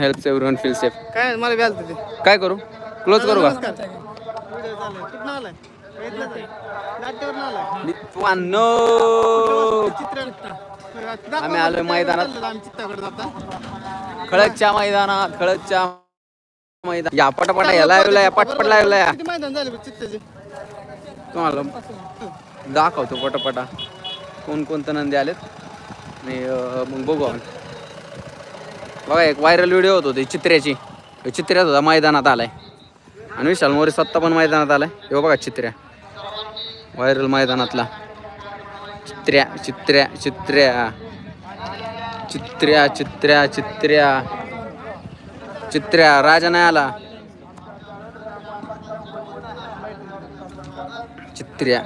Helps everyone feel safe काय मला व्याल ते काय करू? क्लोज करू का? आम्ही आलोय मैदानात. खळदच्या मैदानात खळदच्या मैदान या पटापटा या लाईव्हला या पटपट लाईव्हला या तुम्हाला दाखवतो पटापटा. कोण कोणतं नंदी आलेत? आणि मग बघू आपण. बघा एक व्हायरल व्हिडिओ होतो ते चित्र्याची. चित्र्यात होता मैदानात आलाय. आणि विशाल मोरे स्वतः पण मैदानात आलाय. हे बघा चित्र्या. व्हायरल मैदानातला. चित्र्या चित्र्या चित्र्या. चित्र्या चित्र्या चित्र्या. चित्र्या राजा नाही आला. चित्र्या.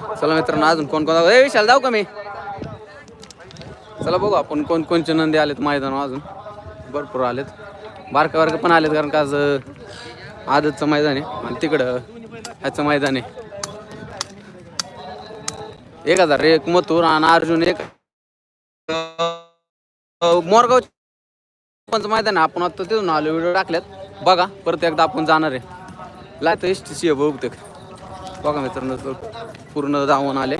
चला मित्रांनो अजून कोण कोण ए विशाल जाऊ का मी? चला बघू आपण कोण कोणचे नंदी आलेत मैदान अजून. भरपूर आलेत. बारका बारका पण आलेत कारण का आज आदतचं मैदान आहे. आणि तिकडं ह्याचं मैदान आहे. एक हजार एक मथुर आणि अर्जुन एक. मोरगाव मैदान आहे. आपण आता तिथून आलो व्हिडिओ टाकल्यात. बघा परत एकदा आपण जाणार आहे. लायत एस टी सी आहे बघा मित्रांनो तो पूर्ण जाऊन आले.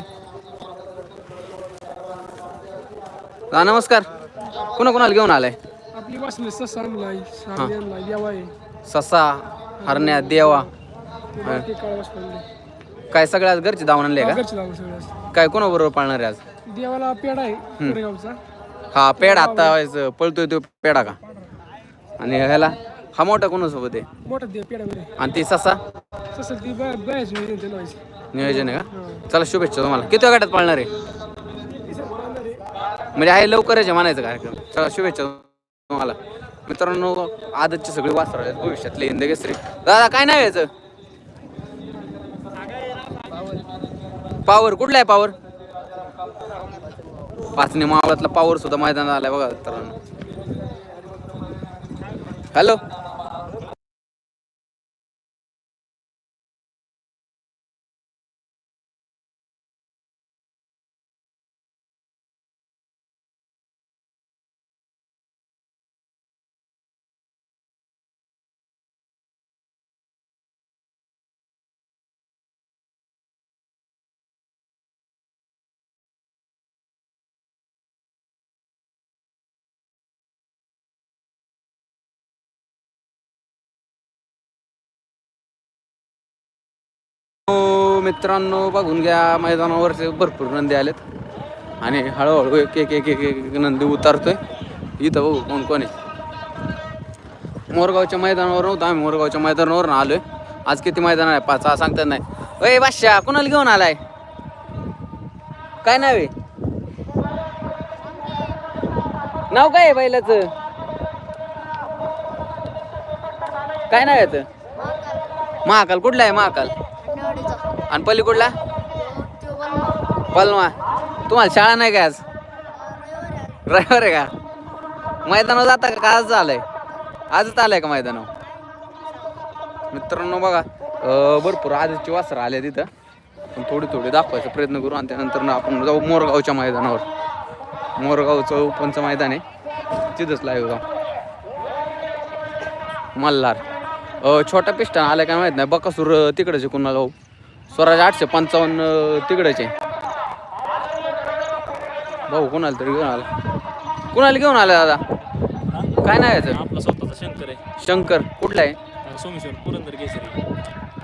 हा नमस्कार. कुणा कुणाला घेऊन आलाय? आपली ससा आणलाय सारणी आणलाय देवा आहे. ससा हरण्या देवा. ते काय सगळ्यात घरचे धावून आणले का? घरचे लागू सगळ्याच काय कोणाबरोबर पाळणार आहे आज? देवाला पेडा आहे कोरेगावचा. हा पेडा आता पळतोय तो पेडा का? आणि ह्याला? हा मोठा कोणासोबत आहे? मोठा देव पेडामध्ये आणि ती ससा? ससा ती बाय बायच मी त्यांना व्हायची नियोजन आहे का? चला शुभेच्छा तुम्हाला. किती गटात पाळणार आहे? म्हणजे आहे लवकरच आहे म्हणायचं कार्यक्रम. चला शुभेच्छा तुम्हाला. मित्रांनो आदतचे सगळे वासर आहेत भविष्यातले. हिंदकेसरी दादा काय नाव आहे याचं? पावर. कुठला आहे पावर? पाचने मावळातला पावर सुद्धा मैदानात आलाय बघा मित्रांनो. हॅलो. हो, मित्रांनो बघून घ्या. मैदानावरचे भरपूर नंदी आलेत. आणि हळूहळू एक एक एक एक एक नंदी उतारतोय. इथं बघू कोण कोण आहे. मोरगावच्या मैदानावर नव्हतं आम्ही मोरगावच्या मैदानावर आलोय. आज किती मैदान आहे? पाच सहा सांगतात नाही. अय बादशा कुणाला घेऊन आलाय? काय नाव आहे? नाव काय आहे बैलाच? काय नाव आहे महाकाल. कुठला आहे महाकाल? आणि पलीकडला? पलमा. तुम्हाला शाळा नाही का आज? रविवार आहे का? मैदानावर जाता का? आज आलंय आजच आलंय का मैदानावर? मित्रांनो बघा भरपूर आजची वासर आले तिथं पण थोडी थोडी दाखवायचा प्रयत्न करू आणि त्यानंतर आपण जाऊ मोरगावच्या मैदानावर. मोरगावचं ओपनचं मैदान आहे. तिथंच लाईव्ह जाऊ. मल्हार. छोटा पिस्टन आलाय काय माहीत नाही. बकासूर तिकडे शिकून जाऊ हो? स्वराज आठशे पंचावन्न तिकडचे. भाऊ कोणाला तरी घेऊन आला. कुणाला घेऊन आला दादा? काय नाही याचं? आपला स्वतःचा शंकर आहे. शंकर कुठला आहे? सोमेश्वर पुरंदर केसरी.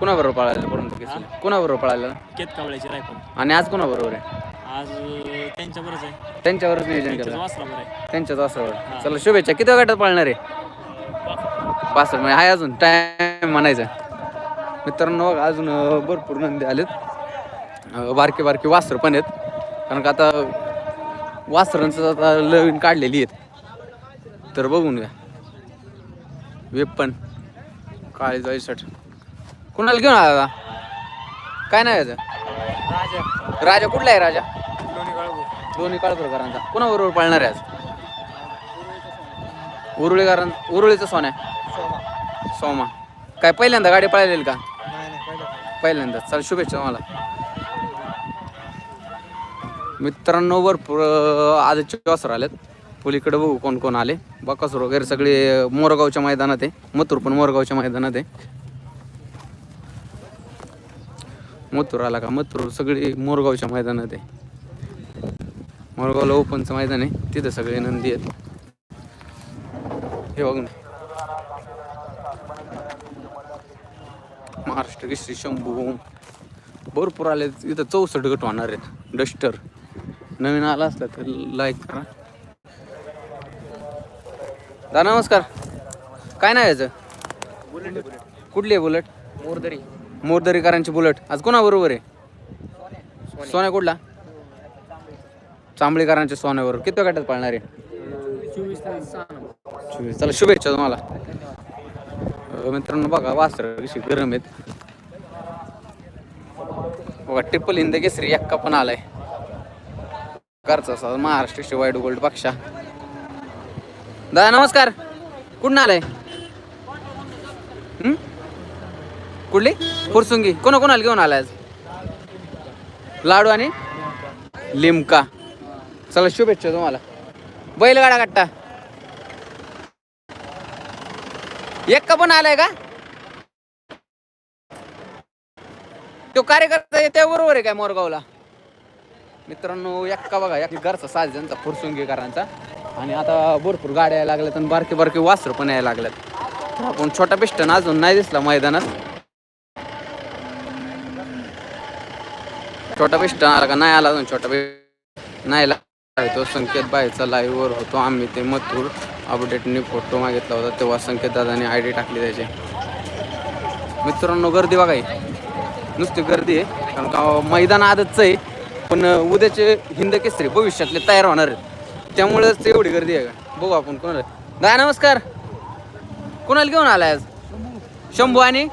कुणाबरोबर पळायला पर्यंत केसरी? कुणाबरोबर पळायला केत कावळ्याची रायफल. आणि आज कुणाबरोबर आहे? आज आहे. त्यांच्यावरच नियोजन त्यांच्याच केलं. वासरावर आहे. त्यांच्याच असं चला शुभेच्छा. किती गटात पळणार आहे? पाच म्हणजे आहे अजून. टाइम म्हणायचं. मित्रांनो बघा, अजून भरपूर नंदी आलेत. बारके बारके वासर पण आहेत. कारण का आता वासरांचं आता नवीन काढलेली आहेत. तर बघून घ्या. वेपन काळे जायसाठी कुणाला घेऊन आला? काय नाही याचं? राजा. राजा कुठला आहे राजा? दोन्ही काळभरकरांचा. कुणाबरोबर पाळणार आहे आज? उरुळीकरां उरुळीचा सोन्या? सोमा. काय पहिल्यांदा गाडी पळालेली का? पहिल्यांदा. चल शुभेच्छा तुम्हाला. मित्रांनो भरपूर अं, आजचे वासर आलेत. पुलीकडे बघू कोण कोण आले. बकासूर वगैरे सगळे मोरगावच्या मैदानात आहे. मथुर पण मोरगावच्या मैदानात आहे. मथुर आला का? मथुर सगळी मोरगावच्या मैदानात आहे. मोरगावला ओपनचं मैदान आहे. तिथं सगळे नंदी आहेत. हे बघून महाराष्ट्र केसरी शंभू भरपूर आले. इथं चौसष्ट गट होणार आहेत. डस्टर. नवीन आला असला तर लाईक करा. दा नमस्कार. काय नाव याचं? कुठली आहे बुलेट? मोरदरी. मोरदरीकरांची बुलेट. आज कोणाबरोबर आहे? सोन्या. कुठला? चांबळीकरांच्या सोन्याबरोबर. किती गटात पाळणार आहे? चला शुभेच्छा तुम्हाला. मित्रांनो बघा वासर कशी गरम आहेत. बघा ट्रिपल हिंद केसरी एक्का पण आलाय. घरचा असा महाराष्ट्र वाईट गोल्ड पक्षा दादा नमस्कार. कुठून आलाय? कुठली? फुरसुंगी. कोणा कोणाला घेऊन आलाय आज? लाडू आणि लिमका. चला शुभेच्छा तुम्हाला. बैलगाडा कट्टा. एक का पण आलाय का? तो कार्यकर्ता आहे बरोबर आहे काय मोरगावला? मित्रांनो एक्का बघा एक घरचा साज त्यांचा फुरसुंगीकरांचा. आणि आता भरपूर गाड्या यायला लागल्यात आणि बारके बारके वासर पण यायला लागल्यात. आपण छोटा पिस्टन अजून नाही दिसला मैदानात. छोटा पिस्टन आला का? नाही आला अजून छोटा नाही आला. तो संकेत बायचा लाईव्हवर होतो. आम्ही ते मथुर अपडेटने फोटो मागितला होता. तेव्हा संकेत दादाने आय डी टाकली त्याचे. मित्रांनो गर्दी बघाय नुसती गर्दी आहे. कारण का मैदान आदतच आहे. पण उद्याचे हिंद केसरी भविष्यातले तयार होणार आहेत. त्यामुळेच एवढी गर्दी आहे का? बघू आपण कोणाला. दादा नमस्कार. कोणाला घेऊन आलाय आज? शंभू आणि?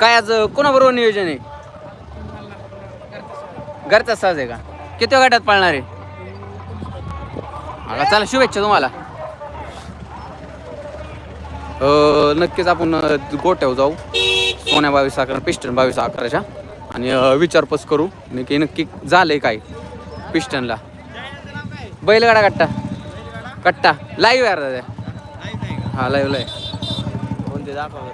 काय आज कोणाबरोबर नियोजन आहे? घरचा साज आहे का? किती गाठात पाळणार आहे? आता चला शुभेच्छा तुम्हाला. नक्कीच आपण गोट्यावर जाऊ. सोन्या बावीस अकरा पिस्टन बावीस अकराच्या. आणि विचारपूस करू. नक्की नक्की झालंय काय? पिस्टनला. बैलगाडा कट्टा. कट्टा. लाईव्ह यार दादा हा लाईव्ह लाईव्ह कोणते दाखव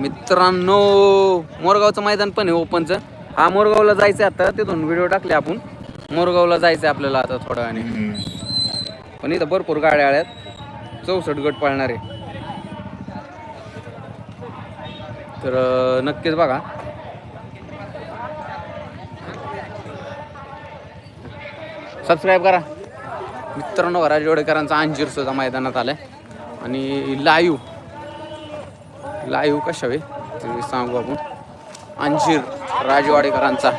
मित्रांनो मोरगावचं मैदान पण आहे ओपनचं हा मोरगावला जायचं आहे आता. तिथून व्हिडिओ टाकले आपण. मोरगावला जायचं आहे आपल्याला आता थोड्या वेळाने. पण इथं भरपूर गाड्या आल्यात. चौसष्ट गट पाळणार तर नक्कीच बघा. सबस्क्राईब करा. मित्रांनो राजवाडेकरांचा अंजीर सुद्धा मैदानात आलाय. आणि लाईव्ह लाईव्ह कशा वे ते सांगू आपण. अंजीर राजवाडेकरांचा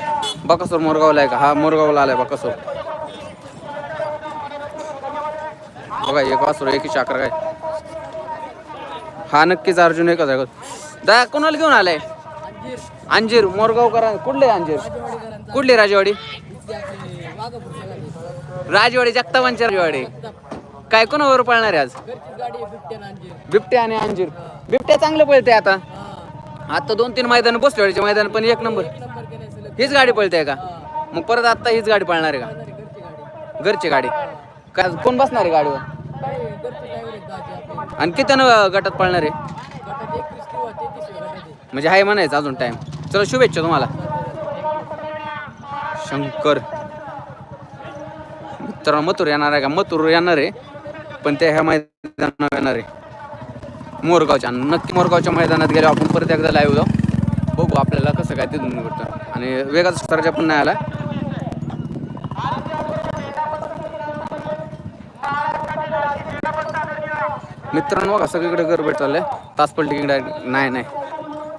बकासूर मोरगावला आहे का? हा मोरगावला आलाय बकासूर. बघा एक वासूर एक चाकर काय? हा नक्कीच अर्जुन एकच आहे. दा कोणाला घेऊन आलाय? अंजीर मोरगावकर कुठले अंजीर? कुठली राजवाडी? राजवाडी जगताबांची राजवाडी. काय कोणावर पळणार आहे आज? बिबट्या आणि अंजीर. बिबट्या चांगलं पळते आता. आता दोन तीन मैदान बसले मैदान पण एक नंबर. हीच गाडी पळते का? मग परत आता हीच गाडी पळणार आहे का? घरची गाडी. काय कोण बसणार आहे गाडीवर? आणि किती गटात पळणार आहे? म्हणजे आहे म्हणायचं अजून टाइम चला शुभेच्छा तुम्हाला. शंकर. मित्रांनो मथुर येणार आहे का? मथुर येणार आहे. पण त्या ह्या मैदानावर येणार आहे. मोरगावच्या नक्की मोरगावच्या मैदानात गेलो आपण परत एकदा लाईव्ह जाऊ बघू आपल्याला कसं काय तिथून भेटतं आणि वेगाचा स्तराच्या पण नाही आला मित्रांनो बघा सगळीकडे गरबेट चाललंय तासपल्टी इकडे नाही नाही.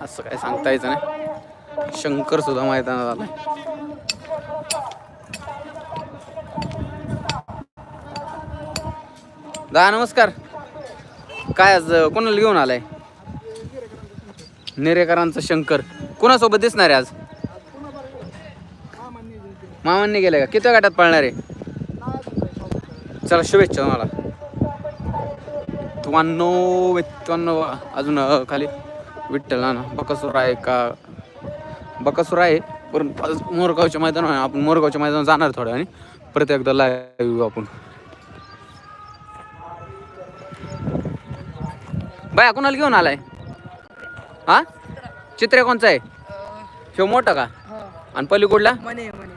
असं काय सांगता यायचं नाही. शंकर सुद्धा मैदानात आलाय. दा नमस्कार. काय आज कोणाला घेऊन आलाय? नेरेकरांचा शंकर. कुणासोबत दिसणार आहे आज? मामांनी गेले का? किती गाठात पळणार आहे? चला शुभेच्छा मला त्वाण्णव त्वाण्णव अजून खाली. विठ्ठल ना बकासूर आहे का? बकासूर आहे परत मोरगावच्या मैदानावर आपण मोरगावच्या मैदानावर जाणार थोड्या आणि परत एकदा लाईव्ह आपण. बाया कुणाला घेऊन आलाय? हा? चित्र कोणचा आहे? शिव मोठा का? आणि पलीकडला मने मने.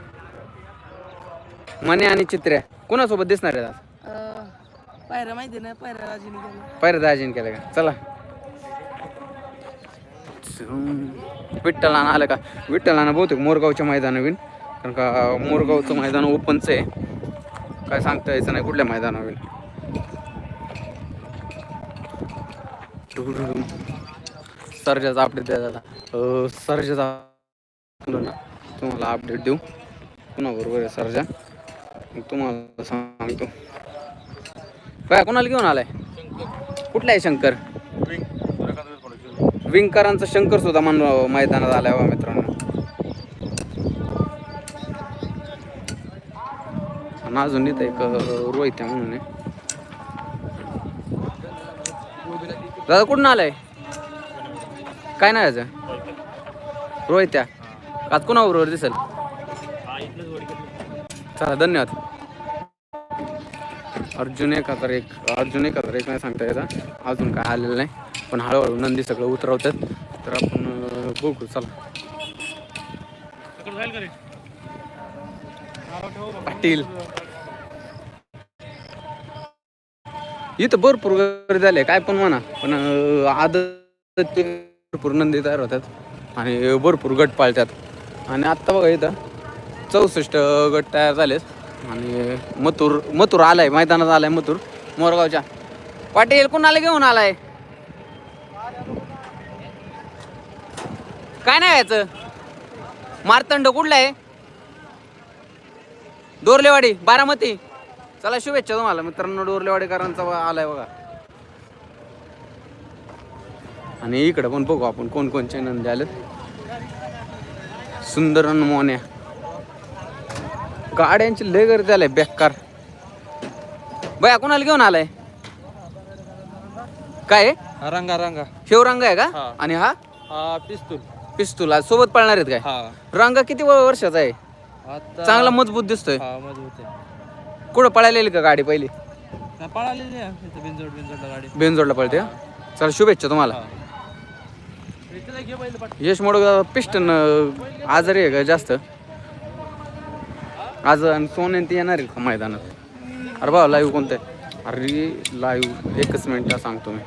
मने आणि चित्र्या कोणासोबत दिसणार आहे आज? पायरा माहिती ना पायरा राजीने गेला पहिलं दाजीन केलं का? चला. विठ्ठलानं आलं का? विठ्ठलानं बहुतेक मोरगावच्या मैदान होईल कारण का मोरगावचं मैदान ओपनचं आहे. काय सांगता यायचं नाही कुठल्या मैदानावर. सर्जाचा अपडेट द्या दादा. सर्जाचा ना तुम्हाला अपडेट देऊ. पुन्हा बरोबर आहे सर्जा? तुम्हाला सांगतो. काय कोणाला घेऊन आलाय? कुठला आहे शंकर? विंकरांचा शंकर सुद्धा मन मैदानात आलाय बा मित्रांनो. आणि अजून इथं एक रोहित आहे म्हणून. दादा कुठून आलाय? काय नाही याचं? रोहित्या. आज कोणाबरोबर दिसेल? चला धन्यवाद. अर्जुन एक हजार एक अर्जुन एक हजार एक नाही सांगता याचा. अजून काय आलेलं नाही पण हळूहळू नंदी सगळं उतरवतात. तर आपण अं, बघू चला. पाटील. इथं भरपूर गर्दी झाले काय पण म्हणा पण अं, आदत ते भरपूर नंदी तयार होतात आणि भरपूर गट पाळतात. आणि आत्ता बघा इथं चौसष्ट गट तयार झालेत. आणि मथुर मथुर आलाय मैदानात आलाय मथुर मोरगावच्या. पाटील कुणाला घेऊन आलाय? काय नाही याचं मारतंड कुठला आहे? डोरलेवाडी बारामती. चला शुभेच्छा तुम्हाला मित्रांनो डोरलेवाडीकरांचा आलाय बघा. आणि इकडे पण बघू आपण कोण कोणचे नंदी आलेत. सुंदर मोन्या. गाड्यांची लय गर्दी आलाय बेकार. बया कोणाला घेऊन आलाय? काय? रंगा रंगा. शिवरंग आहे का. आणि हा? पिस्तूल. पिस्तूल. आज सोबत पळणार आहेत काय? हा. रंग किती वर्षाचा आहे? चांगला मजबूत दिसतोय. हा कुठं पळालेली का गाडी पहिली? पळालेली बेनजोडला पळते? चला शुभेच्छा तुम्हाला. यश मोड पिस्टन आजारी आहे का जास्त? आज आणि सोन्यान ते येणार आहे का मैदानात? अरे बा लाईव्ह कोणतं आहे? अरे लाईव्ह एकच मिनिट सांगतो मी.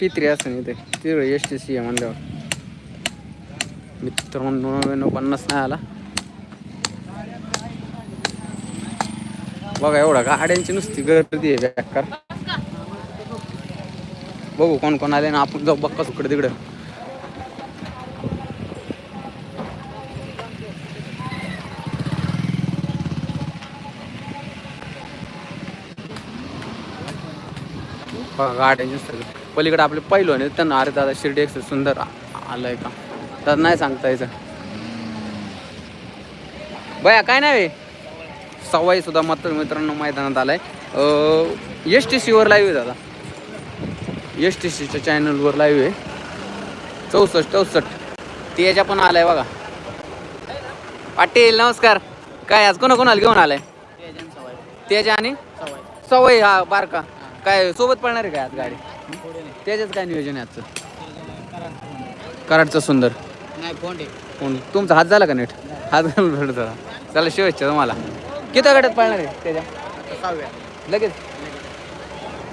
पित्री असं इथे तिरळ एस टी सी आहे म्हणल्यावर. मित्रांनो पन्नास नाही आला. बघा एवढा गाड्यांची नुसती गर्दी आहे बेकार. बघू कोण कोण आले ना आपण जाऊ बघा सुकडे तिकडं. बघा गाड्यांची नुसतं पलीकडे आपले पहिलो आणि त्यांना अरे दादा शिर्डी एक्सेस सुंदर आ- आलंय का? तर नाही सांगता यायचं. बया काय नाही सवाई सुद्धा मात्र मित्रांनो मैदानात आलाय. एस टी सीवर लाईव्ह आहे दादा. एस टी सीच्या चॅनलवर लाईव्ह आहे. चौसष्ट चौसष्ट. तेजा पण आलाय बघा. पाटील नमस्कार. काय आज कोणा कोणाला घेऊन आलाय? तेजा आणि सवय हा बारका. काय सोबत पळणार आहे काय आज गाडी? त्याच्याच काय नियोजन आहे आजचं? कराडचं सुंदर. नाही कोण तुमचा हात झाला का नीट? हात घालून भेट जरा. चला शुभेच्छा तुम्हाला. किती गाड्यात पळणार आहे त्याच्या? लगेच?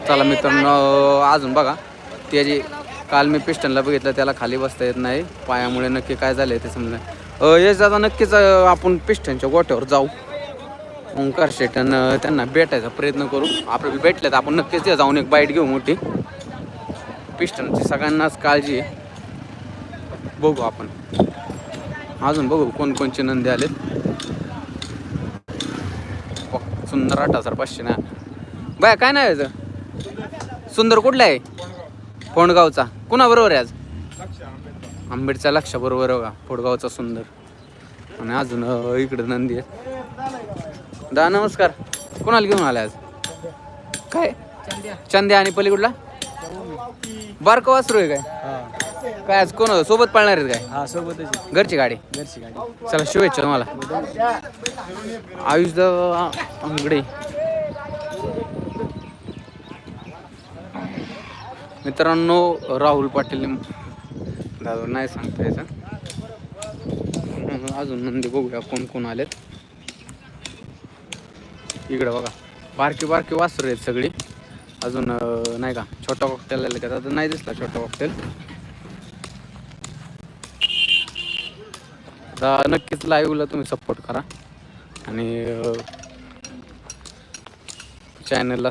चला मित्रांनो अजून बघा. त्याची काल मी पिस्टनला बघितलं त्याला खाली बसता येत नाही. पायामुळे नक्की काय झालं ते समजा यश दादा नक्कीच अं, आपण पिस्टनच्या गोट्यावर जाऊ. ओंकार शेटन त्यांना भेटायचा प्रयत्न करू. आपल्याला भेटले तर आपण नक्कीच जाऊन एक बाईट घेऊ मोठी. पिस्टनची सगळ्यांनाच काळजी आहे. बघू आपण. अजून बघू कोण कोणचे नंदी आलेत. सुंदर आठ हजार पाचशे ना. बाय काय नाही याचं? सुंदर कुठला आहे? कोंडगावचा कुणाबरोबर आहे आज? आंबेडच्या लक्षाबरोबर बघा. फोडगावचा सुंदर. आणि अजून इकडं नंदी आहे दा नमस्कार. कोणाला घेऊन आलाय आज? काय? चंद्या आणि पलीकडला? बारकं वासरू आहे काय? काय आज कोण सोबत पाळणार आहेत काय? हा सोबतच घरची गाडी? घरची गाडी. चला शुभेच्छा तुम्हाला. आयुष अंगडे मित्रांनो राहुल पाटील दादा नाही सांगता यायचं अं, अजून नंदी बघूया कोण कोण आलेत. इकडं बघा. बारकी बारकी वासरू आहेत सगळी. अजून नाही का छोटा कॉकटेल आले का आता नाही दिसला छोटा कॉकटेल आता नक्कीच लाईव्हला तुम्ही सपोर्ट करा. आणि चॅनलला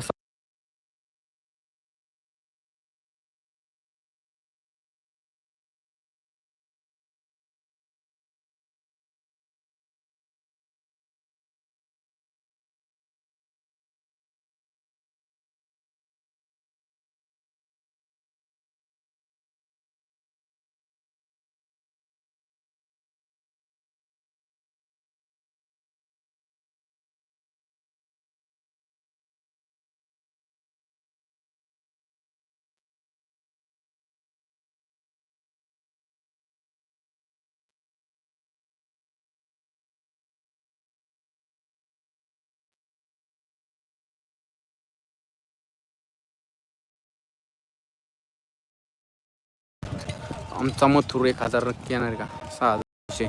आमचा मथुर एक हजार नक्की येणार का? सहा हजारशे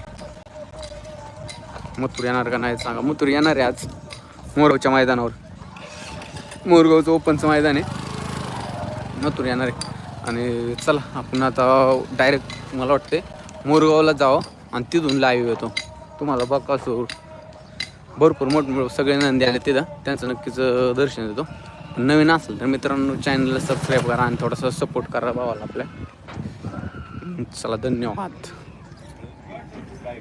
मथुर येणार का नाही सांगा. मथुर येणार आहे आज मोरगावच्या मैदानावर. मोरगावचं ओपनचं मैदान आहे. मथुर येणार आहे. आणि चला आपण आता डायरेक्ट मला वाटते मोरगावला जावं आणि तिथून लाईव्ह येतो. तुम्हाला बकासूर भरपूर मोठमोठे सगळे नंदी आले तिथं. त्यांचं नक्कीच दर्शन देतो. नवीन असेल तर मित्रांनो चॅनलला सबस्क्राईब करा आणि थोडासा सपोर्ट करा भावाला आपल्या. चला धन्यवाद